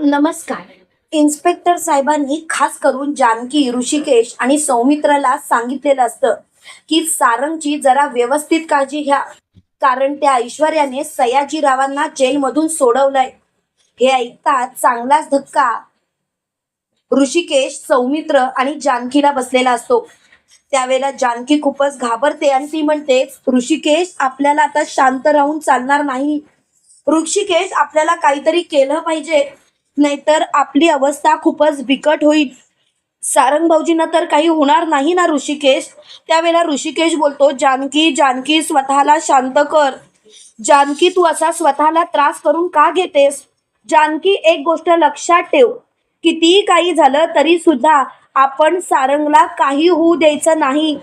नमस्कार. इन्स्पेक्टर साहेबांनी खास करून जानकी ऋषिकेश आणि सौमित्राला सांगितलेलं असतं की सारंगची जरा व्यवस्थित काळजी घ्या. कारण त्या ऐश्वर्याने सयाजीरावांना जेलमधून सोडवलंय. हे ऐकताच चांगलाच धक्का ऋषिकेश सौमित्र आणि जानकीला बसलेला असतो. त्यावेळेला जानकी खूपच घाबरते आणि ती म्हणते ऋषिकेश आपल्याला आता शांत राहून चालणार नाही. ऋषिकेश आपल्याला काहीतरी केलं पाहिजे. नाहीतर आपली अवस्था खूपच बिकट होईल. सारंग भाऊजींना तर काही होणार नाही ना ऋषिकेश? त्यावेळेला ऋषिकेश बोलतो जानकी जानकी स्वतःला शांत कर. जानकी तू असा स्वतःला त्रास करून का घेतेस? जानकी एक गोष्ट लक्षात ठेव. कितीही काही झालं तरी सुद्धा आपण सारंगला काही होऊ द्यायचं नाही.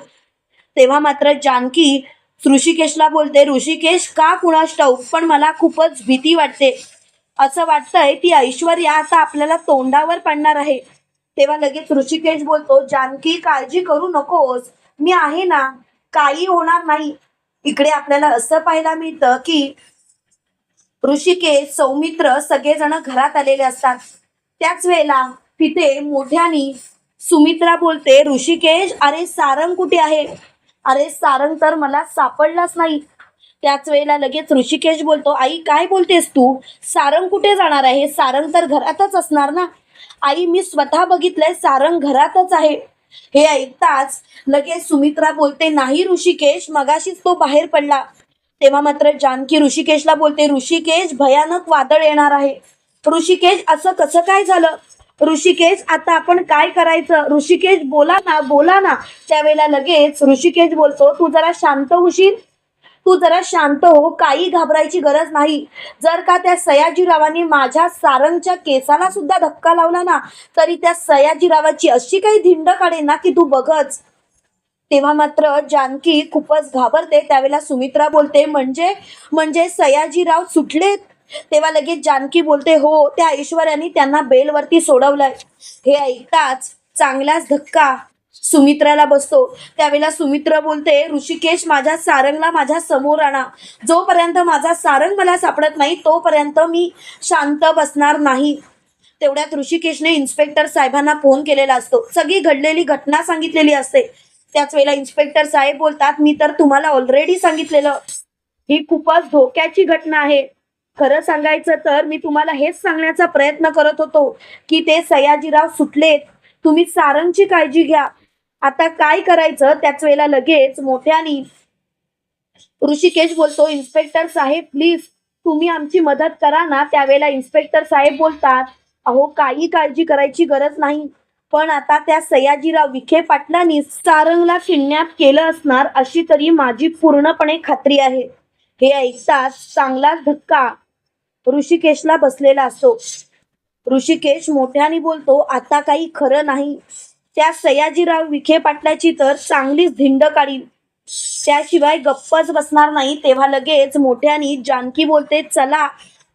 तेव्हा मात्र जानकी ऋषिकेशला बोलते ऋषिकेश का कुणास ठाऊक पण मला खूपच भीती वाटते. असं वाटतंय ती ऐश्वर्या आता आपल्याला तोंडावर पडणार आहे. तेव्हा लगेच ऋषिकेश बोलतो जानकी काळजी करू नकोस. मी आहे ना काही होणार नाही. इकडे आपल्याला असं पाहायला मिळतं की ऋषिकेश सौमित्र सगळेजण घरात आलेले असतात. त्याच वेळेला तिथे मोठ्यानी सुमित्रा बोलते ऋषिकेश अरे सारंग कुठे आहे? अरे सारंग तर मला सापडलाच नाही. त्याच वेळेला लगेच ऋषिकेश बोलतो आई काय बोलतेस तू? सारंग कुठे जाणार आहे? सारंग तर घरातच असणार ना? आई मी स्वतः बघितलंय सारंग घरातच आहे. हे ऐकताच लगेच सुमित्रा बोलते नाही ऋषिकेश मगाशीच तो बाहेर पडला. तेव्हा मात्र जानकी ऋषिकेशला बोलते ऋषिकेश भयानक वादळ येणार आहे. ऋषिकेश असं कसं काय झालं? ऋषिकेश आता आपण काय करायचं? ऋषिकेश बोला ना बोला ना. त्यावेळेला लगेच ऋषिकेश बोलतो तू जरा शांत होशील? तू जरा शांत हो काही घाबरायची गरज नाही. जर का त्या सयाजीरावांनी माझ्या सारंगच्या केसाला सुद्धा धक्का लावला ना तरी त्या सयाजीरावाची अशी काही धिंड काढे ना की तू बघच. तेव्हा मात्र जानकी खूपच घाबरते त्यावेळेला सुमित्रा बोलते म्हणजे म्हणजे सयाजीराव सुटलेत? तेव्हा लगेच जानकी बोलते हो त्या ऐश्वर्याने त्यांना बेलवरती सोडवलंय. हे ऐकताच चांगलाच धक्का. सुमित्राला बसतो. त्यावेळेला सुमित्रा बोलते ऋषिकेश माझ्या सारंगला माझ्यासमोर आणा. जोपर्यंत माझा सारंग मला सापडत नाही तोपर्यंत मी शांत बसणार नाही. तेवढ्यात ऋषिकेशने इन्स्पेक्टर साहेबांना फोन केलेला असतो. सगळी घडलेली घटना सांगितलेली असते. त्याच वेळेला इन्स्पेक्टर साहेब बोलतात मी तर तुम्हाला ऑलरेडी सांगितलेलं. ही खूपच धोक्याची घटना आहे. खरं सांगायचं तर मी तुम्हाला हेच सांगण्याचा प्रयत्न करत होतो की ते सयाजीराव सुटलेत. तुम्ही सारंगची काळजी घ्या. आता काय करायचं? त्याच वेळेला लगेच मोठ्यानी ऋषिकेश बोलतो इन्स्पेक्टर साहेब प्लीज तुम्ही आमची मदत करा ना. त्यावेळेला इन्स्पेक्टर साहेब बोलतात अहो काही काळजी करायची गरज नाही. पण आता त्या सयाजीराव विखे पाटलांनी सारंगला किडनॅप केलं असणार अशी तरी माझी पूर्णपणे खात्री आहे. हे ऐकताच चांगलाच धक्का ऋषिकेशला बसलेला असतो ऋषिकेश मोठ्याने बोलतो आता काही खरं नाही. त्या सयाजीराव विखे पाटलाची तर चांगलीच धिंड काढील त्याशिवाय गप्पच बसणार नाही. तेव्हा लगेच मोठ्यानी जानकी बोलते चला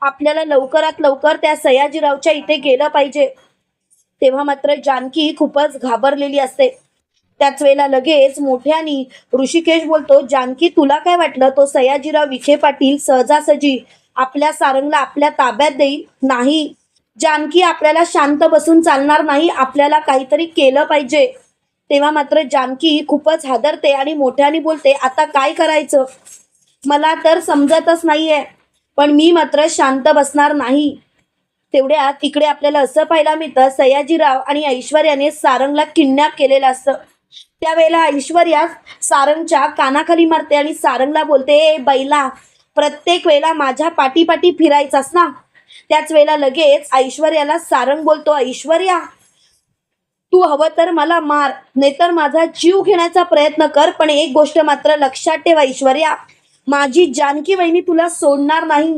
आपल्याला लवकरात लवकर त्या सयाजीरावच्या इथे गेलं पाहिजे. तेव्हा मात्र जानकी खूपच घाबरलेली असते. त्याच वेळेला लगेच मोठ्यानी ऋषिकेश बोलतो जानकी तुला काय वाटलं? तो सयाजीराव विखे पाटील सहजासहजी आपल्या सारंगला आपल्या ताब्यात देईल? नाही जानकी आपल्याला शांत बसून चालणार नाही आपल्याला काहीतरी केलं पाहिजे. तेव्हा मात्र जानकी खूपच हादरते आणि मोठ्याने बोलते आता काय करायचं? मला तर समजतच नाहीये पण मी मात्र शांत बसणार नाही. तेवढ्यात तिकडे आपल्याला असं पाहायला मिळतं सयाजीराव आणि ऐश्वर्याने सारंगला किडनॅप केलेलं असतं. त्यावेळेला ऐश्वर्या सारंगच्या कानाखाली मारते आणि सारंगला बोलते ए बैला प्रत्येक वेळेला माझ्या पाठीपाठी फिरायचास ना? त्याच वेळेला लगेच ऐश्वर्याला सारंग बोलतो ऐश्वर्या तू हवं तर मला मार नाहीतर माझा जीव घेण्याचा प्रयत्न कर पण एक गोष्ट मात्र लक्षात ठेव ऐश्वर्या माझी जानकी वहिनी तुला सोडणार नाही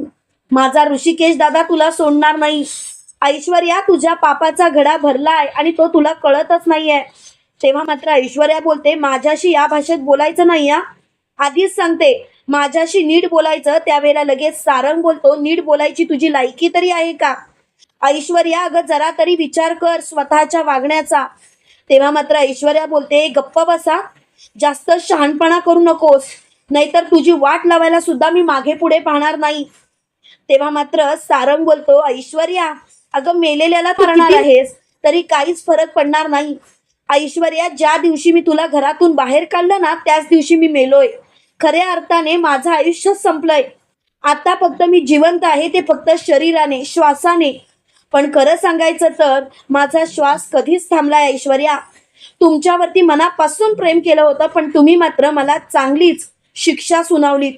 माझा ऋषिकेश दादा तुला सोडणार नाही ऐश्वर्या तुझ्या पापाचा घडा भरलाय आणि तो तुला कळतच नाहीये. तेव्हा मात्र ऐश्वर्या बोलते माझ्याशी या भाषेत बोलायचं नाही आधीच सांगते माझ्याशी नीट बोलायचं त्यावेळेला लगेच सारंग बोलतो नीट बोलायची तुझी लायकी तरी आहे का? ऐश्वर्या अगं जरा तरी विचार कर स्वतःच्या वागण्याचा. तेव्हा मात्र ऐश्वर्या बोलते गप्प बसा जास्त शहाणपणा करू नकोस नाहीतर तुझी वाट लावायला सुद्धा मी मागे पुढे पाहणार नाही. तेव्हा मात्र सारंग बोलतो ऐश्वर्या अगं मेलेल्याला करणार आहेस तरी काहीच फरक पडणार नाही. ऐश्वर्या ज्या दिवशी मी तुला घरातून बाहेर काढलं ना त्याच दिवशी मी मेलोय. खऱ्या अर्थाने माझं आयुष्य संपलंय. आता फक्त मी जिवंत आहे ते फक्त शरीराने श्वासाने. पण खरं सांगायचं तर माझा श्वास कधीच थांबलाय ऐश्वर्या. तुमच्यावरती मनापासून प्रेम केलं होतं पण तुम्ही मात्र मला चांगलीच शिक्षा सुनावलीत.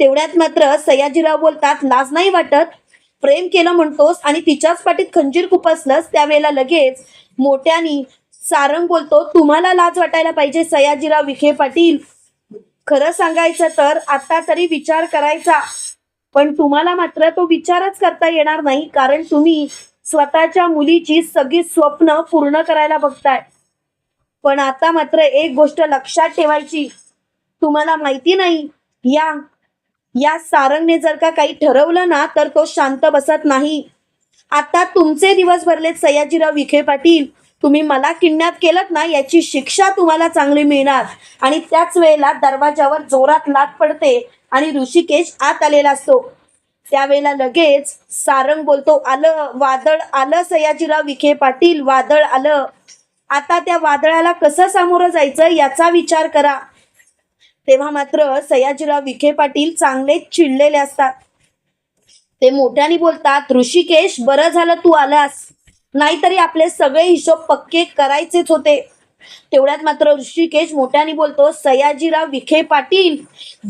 तेवढ्यात मात्र सयाजीराव बोलतात लाज नाही वाटत. प्रेम केलं म्हणतोस आणि तिच्याच पाठीत खंजीर खुपसलंस त्यावेळेला लगेच मोठ्यानी सारंग बोलतो तुम्हाला लाज वाटायला पाहिजे सयाजीराव विखे पाटील. खरं सांगायचं तर आता तरी विचार करायचा. पण तुम्हाला मात्र तो विचारच करता येणार नाही कारण तुम्ही स्वतःच्या मुलीची सगळी स्वप्न पूर्ण करायला बघताय. पण आता मात्र एक गोष्ट लक्षात ठेवायची. तुम्हाला माहिती नाही या या सारंगने जर का काही ठरवलं ना तर तो शांत बसत नाही. आता तुमचे दिवस भरलेत सयाजीराव विखे पाटील. तुम्ही मला किडनॅप केलं ना याची शिक्षा तुम्हाला चांगली मिळणार. आणि त्याच वेळेला दरवाजावर जोरात लाट पडते आणि ऋषिकेश आत आलेला असतो. त्यावेळेला लगेच सारंग बोलतो आलं वादळ आलं सयाजीराव विखे पाटील वादळ आलं. आता त्या वादळाला कसं सामोरं जायचं याचा विचार करा. तेव्हा मात्र सयाजीराव विखे पाटील चांगलेच चिडलेले असतात. ते मोठ्याने बोलतात ऋषिकेश बरं झालं तू आलास. नाहीतरी आपले सगळे हिशोब पक्के करायचेच होते. तेवढ्यात मात्र ऋषिकेश मोठ्याने बोलतो सयाजीराव विखे पाटील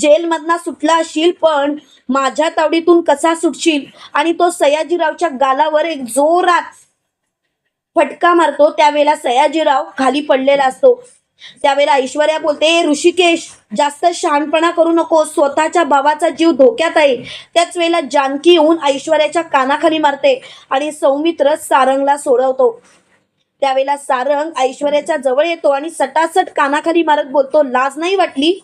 जेलमधना सुटला असशील पण माझ्या तावडीतून कसा सुटशील? आणि तो सयाजीरावच्या गालावर एक जोरात फटका मारतो. त्यावेळेला सयाजीराव खाली पडलेला असतो. त्यावेळेला ऐश्वर्या बोलते ऋषिकेश जास्त शहाणपणा करू नको स्वतःच्या भावाचा जीव धोक्यात आहे. त्याच वेळेला जानकी येऊन ऐश्वर्याच्या कानाखाली मारते आणि सौमित्र सारंगला सोडवतो. त्यावेळेला सारंग ऐश्वर्याच्या जवळ येतो आणि सटासट कानाखाली मारत बोलतो लाज नाही वाटली?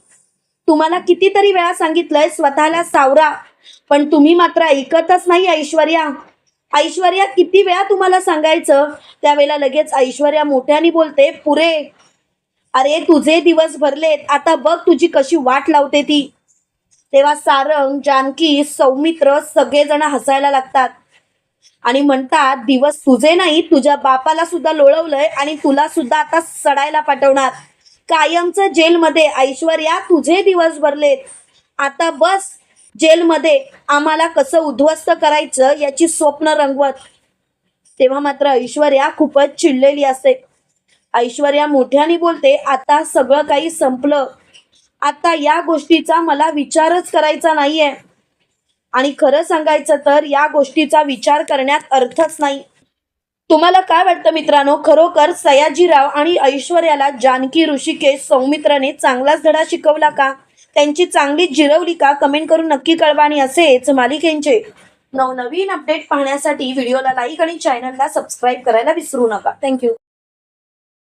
तुम्हाला कितीतरी वेळा सांगितलंय स्वतःला सावरा पण तुम्ही मात्र ऐकतच नाही ऐश्वर्या. ऐश्वर्या किती वेळा तुम्हाला सांगायचं? त्यावेळेला लगेच ऐश्वर्या मोठ्याने बोलते पुरे अरे तुझे दिवस भरलेत. आता बघ तुझी कशी वाट लावते ती. तेव्हा सारंग जानकी सौमित्र सगळेजण हसायला लागतात. आणि म्हणतात दिवस तुझे नाही तुझ्या बापाला सुद्धा लोळवलंय आणि तुला सुद्धा आता सडायला पाठवणार. कायमचं जेलमध्ये ऐश्वर्या तुझे दिवस भरलेत. आता बस जेलमध्ये आम्हाला कसं उद्ध्वस्त करायचं याची स्वप्न रंगवत. तेव्हा मात्र ऐश्वर्या खूपच चिडलेली असते. ऐश्वर्या मोठ्याने बोलते आता सगळं काही संपलं. आता या गोष्टीचा मला विचारच करायचा नाहीये. आणि खरं सांगायचं तर या गोष्टीचा विचार करण्यात अर्थच नाही. तुम्हाला काय वाटतं मित्रांनो? खरोखर सयाजीराव आणि ऐश्वर्याला जानकी ऋषिकेश सौमित्राने चांगलाच धडा शिकवला का? त्यांची चांगली जिरवली का? कमेंट करून नक्की कळवा आणि असेच मालिकेंचे नवनवीन अपडेट पाहण्यासाठी व्हिडिओला लाईक आणि चॅनलला सबस्क्राईब करायला विसरू नका. थँक्यू.